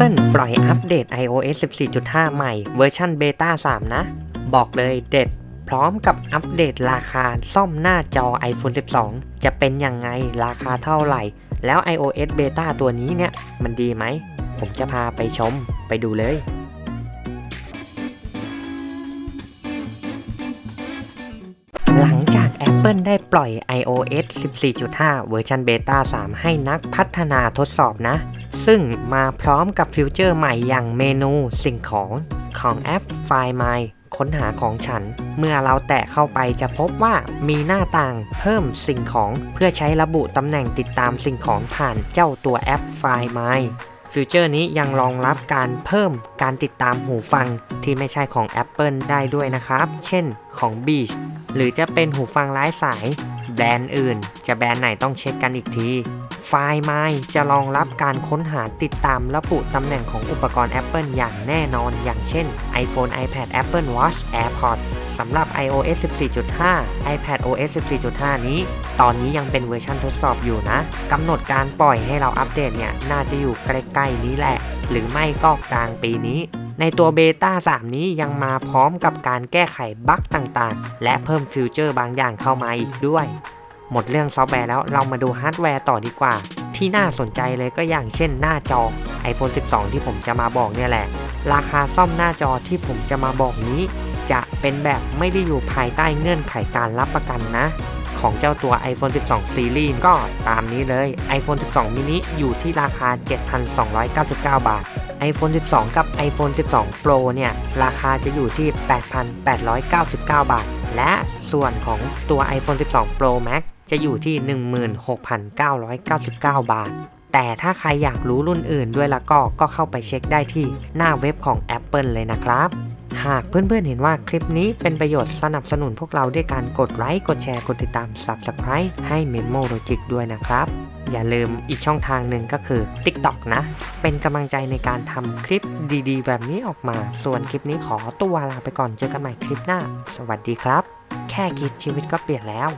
Apple ปล่อยอัปเดต iOS 14.5 ใหม่เวอร์ชันเบต้า3 นะ บอกเลยเด็ด พร้อมกับอัปเดตราคาซ่อมหน้าจอ iPhone 12 จะเป็นยังไงราคาเท่าไหร่ แล้ว iOS Beta ตัวนี้เนี่ย มันดีไหม ผมจะพาไปชมไปดูเลยหลังจาก Apple ได้ปล่อย iOS 14.5 เวอร์ชันเบต้า3 ให้นักพัฒนาทดสอบนะ ซึ่งมาพร้อมกับฟิวเจอร์ใหม่อย่างเมนูสิ่งของของแอป Find My ค้นหาของฉัน เมื่อเราแตะเข้าไปจะพบว่ามีหน้าต่างเพิ่มสิ่งของเพื่อใช้ระบุตำแหน่งติดตามสิ่งของผ่านเจ้าตัวแอป Find My ฟิวเจอร์นี้ยังรองรับการเพิ่มการติดตามหูฟังที่ไม่ใช่ของ Apple ได้ด้วยนะครับ เช่นของ Beats หรือจะเป็นหูฟังไร้สาย แบรนด์อื่น จะแบรนด์ไหนต้องเช็คกันอีกที ไฟล์ My จะรองรับการค้นหาติดตามระบุตำแหน่งของอุปกรณ์ Apple อย่างแน่นอน อย่างเช่น iPhone iPad Apple Watch AirPods สำหรับ iOS 14.5 iPad OS 14.5 นี้ ตอนนี้ยังเป็นเวอร์ชันทดสอบอยู่นะกำหนดการปล่อยให้เราอัปเดตเนี่ย น่าจะอยู่ใกล้ๆนี้แหละ หรือไม่ก็กลางปีนี้ในตัวเบต้า3 นี้ยังมาพร้อมกับการแก้ไขบั๊กต่างๆ และเพิ่มฟิวเจอร์บางอย่างเข้ามาอีกด้วย หมดเรื่องซอฟต์แวร์แล้วเรามาดูฮาร์ดแวร์ต่อดีกว่า ที่น่าสนใจเลยก็อย่างเช่นหน้าจอ iPhone 12 ที่ผมจะมาบอกเนี่ยแหละ ราคาซ่อมหน้าจอที่ผมจะมาบอกนี้ จะเป็นแบบไม่ได้อยู่ภายใต้เงื่อนไขการรับประกันนะ ของเจ้าตัว iPhone 12 Series ก็ตามนี้เลย iPhone 12 mini อยู่ที่ราคา 7,299 บาท iPhone 12 กับ iPhone 12 Pro เนี่ย ราคาจะอยู่ที่ 8,899 บาท และส่วนของตัว iPhone 12 Pro Max จะอยู่ที่ 16,999 บาท แต่ถ้าใครอยากรู้รุ่นอื่นด้วยละก็ก็เข้าไปเช็คได้ที่หน้าเว็บของ Apple เลยนะครับหากเพื่อนๆเห็นว่าคลิปนี้เป็นประโยชน์สนับสนุนพวกเราด้วยการกดไลค์ กดแชร์ กดติดตาม Subscribe ให้ Memo Logic ด้วยนะครับ อย่าลืมอีกช่องทางหนึ่งก็คือ TikTok นะ เป็นกำลังใจในการทำคลิปดีๆ แบบนี้ออกมา ส่วนคลิปนี้ขอตัวลาไปก่อนเจอกันใหม่คลิปหน้า สวัสดีครับ แค่คิดชีวิตก็เปลี่ยนแล้ว